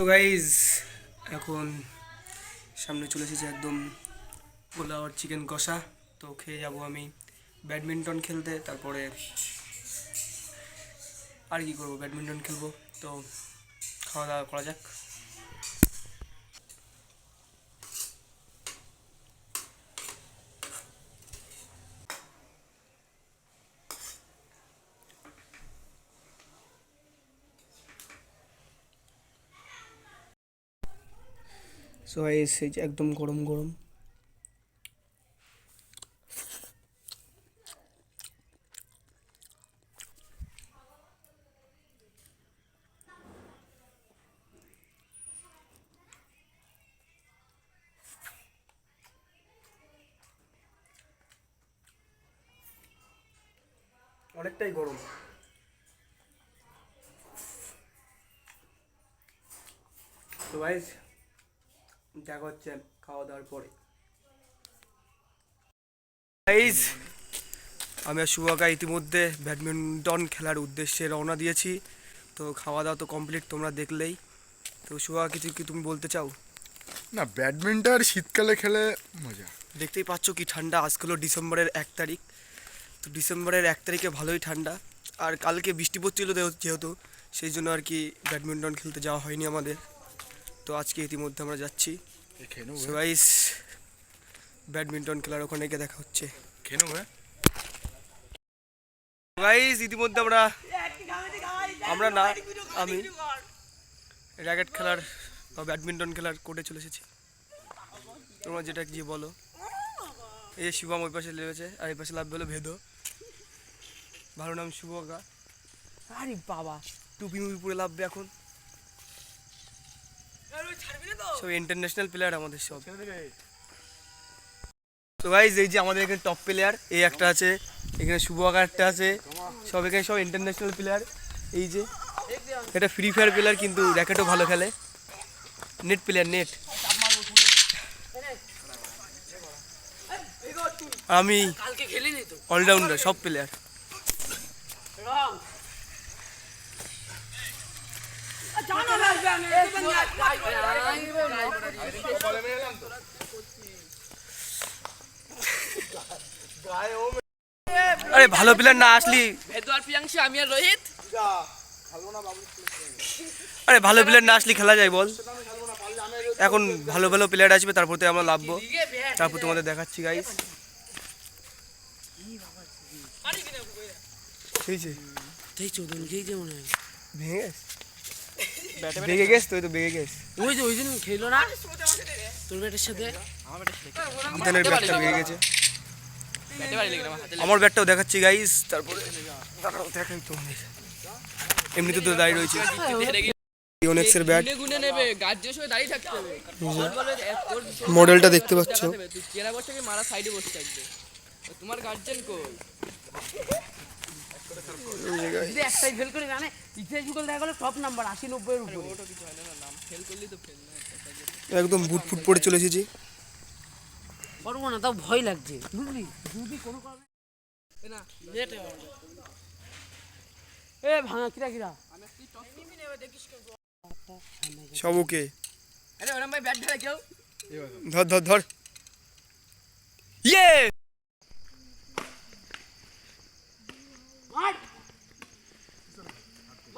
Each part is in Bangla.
তো গাইজ এখন সামনে চলে এসেছে একদম পোলাও আর চিকেন কষা। তো খেয়ে যাব আমি ব্যাডমিন্টন খেলতে, তারপরে আর কি করব ব্যাডমিন্টন খেলব। তো খাওয়া দাওয়া করা যাক। সো এই একদম গরম গরম অনেকটাই গরম। তো গাইজ দেখা হচ্ছে খাওয়া দাওয়ার পরে। আমি আর শুভাকা ইতিমধ্যে ব্যাডমিন্টন খেলার উদ্দেশ্যে রওনা দিয়েছি। তো খাওয়া দাওয়া তো কমপ্লিট তোমরা দেখলেই। তো শুভা কিছু কি তুমি বলতে চাও? না ব্যাডমিন্টন শীতকালে খেলে মজা। দেখতেই পাচ্ছ কি ঠান্ডা। আজকে হলো ডিসেম্বরের এক তারিখ। তো ডিসেম্বরের এক তারিখে ভালোই ঠান্ডা। আর কালকে বৃষ্টি পড়ছিল যেহেতু- যেহেতু সেই জন্য আর কি ব্যাডমিন্টন খেলতে যাওয়া হয়নি আমাদের। তো আজকে ইতিমধ্যে আমরা যাচ্ছি। গাইস ব্যাডমিন্টন খেলার ওখানে গিয়ে দেখা হচ্ছে। খেয়ে নেব হ্যাঁ? গাইস ইতিমধ্যে আমরা আমরা না আমি র্যাকেট খেলার বা ব্যাডমিন্টন খেলার কোর্টে চলে এসেছি। তোমরা যেটা কি বলো। এই যে শিবম ওই পাশে লেগেছে আর এই পাশে লাভ হলো ভেদো। ভালো নাম শুভকা আরে বাবা। টুপি মুপি পরে লাভবে এখন। সব ইন্টারন্যাশনাল প্লেয়ার আমাদের সব। তো গাইজ এই যে আমাদের এখানে টপ প্লেয়ার এই একটা আছে এখানে শুভ একটা আছে সব এখানে সব ইন্টারন্যাশনাল প্লেয়ার এই যে এটা ফ্রি ফায়ার প্লেয়ার কিন্তু র্যাকেটও ভালো খেলে। নেট প্লেয়ার নেট আমি অলরাউন্ডার সব প্লেয়ার আরে ভালো প্লেয়ার না আসলি। আমি আর রোহিত। আরে ভালো প্লেয়ার না আসলে খেলা যায় বল। এখন ভালো ভালো প্লেয়ার আসবে তারপর তো আমরা লাভবো। তারপর তোমাদের দেখাচ্ছি গাইস চোদন খেয়েছে মনে ভেঙে গেছ। ভেঙে গেছ তুই তো ভেঙে গেছ ওই যে ওই দিন খেলো না? তোর ব্যাটের সাথে? আমাদের ব্যাটটা ভেঙে গেছে। আমার ব্যাটটাও দেখাচ্ছি গাইস তারপরে দেখাই তোমাদের এমনিতে তো দাঁড়িয়ে রয়েছে। ইওনেক্সের ব্যাট। নেবে মডেলটা দেখতে পাচ্ছ। মারা সাইডে বসে থাকবে। তো তোমার গার্জেন কো যদি একটাই ফেল করে ইতিহাস ভূগোল দেখা গেলো টপ নাম্বার আশি উপরে ফেল করলি তো ফেল একদম বুট ফুট পরে চলে এসেছি পারব না তাও ভয় লাগছে। বুঝলি যদি কোনো কারণে। এ না এ ভাঙা কিরা কিরা? সব ওকে। আরে ওরম ভাই ব্যাট ধরে কেউ? ধর ধর ধর। ইয়ে মার মার কি বলে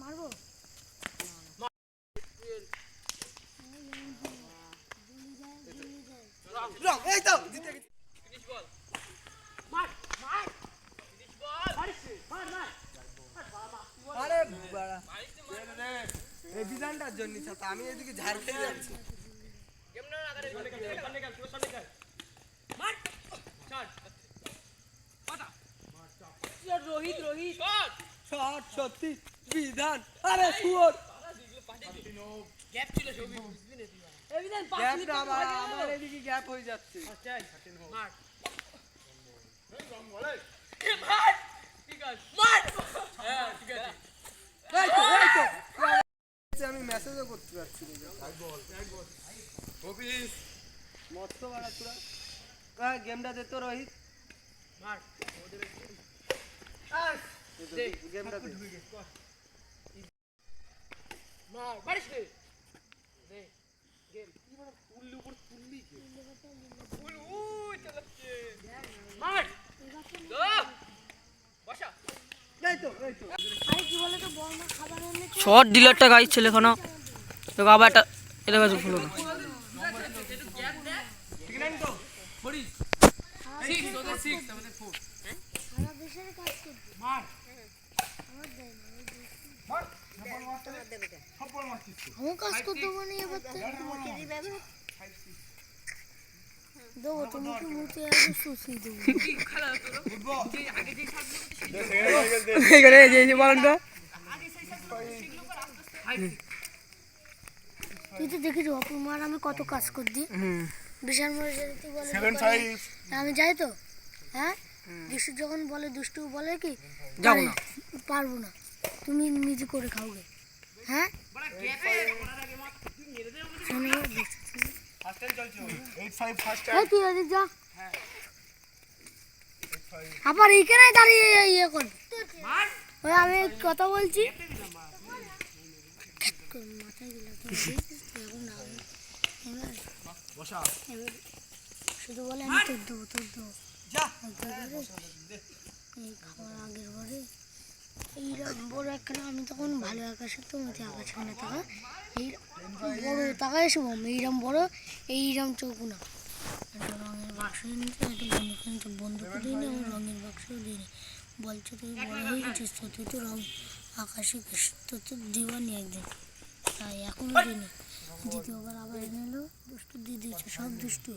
মারবো। জন্য আমি এদিকে ঝাড় যাচ্ছি পাঁচ মিনিট গ্যাপটা তো আমার হয়ে গেল। আমার এদিকে গ্যাপ হয়ে যাচ্ছে চল মার এ মার ঠিক আছে মার। হ্যাঁ ঠিক আছে। এই তো এই তো। আমি মেসেজও করতে পারছি না। মস্ত বাড়া তোরা। হ্যাঁ গেমটা দে তো রোহিত। মার। গেমটা দে। মার মারিস রে। দে গেম। কি বড় তুললি উপর তুললি তুল ওই চালাচ্ছে। মার। বসা। এই তো এই তো। আরে তো বর্মা খাবার এনেছে শর্ট ডিলারটা গাইছে ছেলেখানা তোকে আবার একটা এটা কাছে ফুলো সিক্স সিক্স মার আমার দেয় না ওই দেশ। কাজ করতে পারি এবার মুখে দেবো বারান্দা তুই তো দেখিস অপুমার আমি কত কাজ কর দিই বিশাল বলে আমি যাই তো? হ্যাঁ? দুষ্টু যখন বলে দুষ্টু বলে কি? যাব আরে, না। পারব না। তুমি নিজে করে খাওগে হ্যাঁ? আবার এইখানে দাঁড়িয়ে ইয়ে কর। ওই আমি কথা বলছি। এখন শুধু বলে আমি তোর দেবো তোর দেবো। খাবার আগের বারে। এইরকম বড় আমি তখন ভালো তো এই বড় এসে বড় রঙের নিয়েছে একটা দিইনি রঙের বাক্সও দিইনি বলছে তুই বড় হয়ে তো আকাশে একদিন। তাই এখনও দিইনি। দ্বিতীয়বার আবার এনে এলো, দুষ্টু দিয়ে দিয়েছে, সব দুষ্টু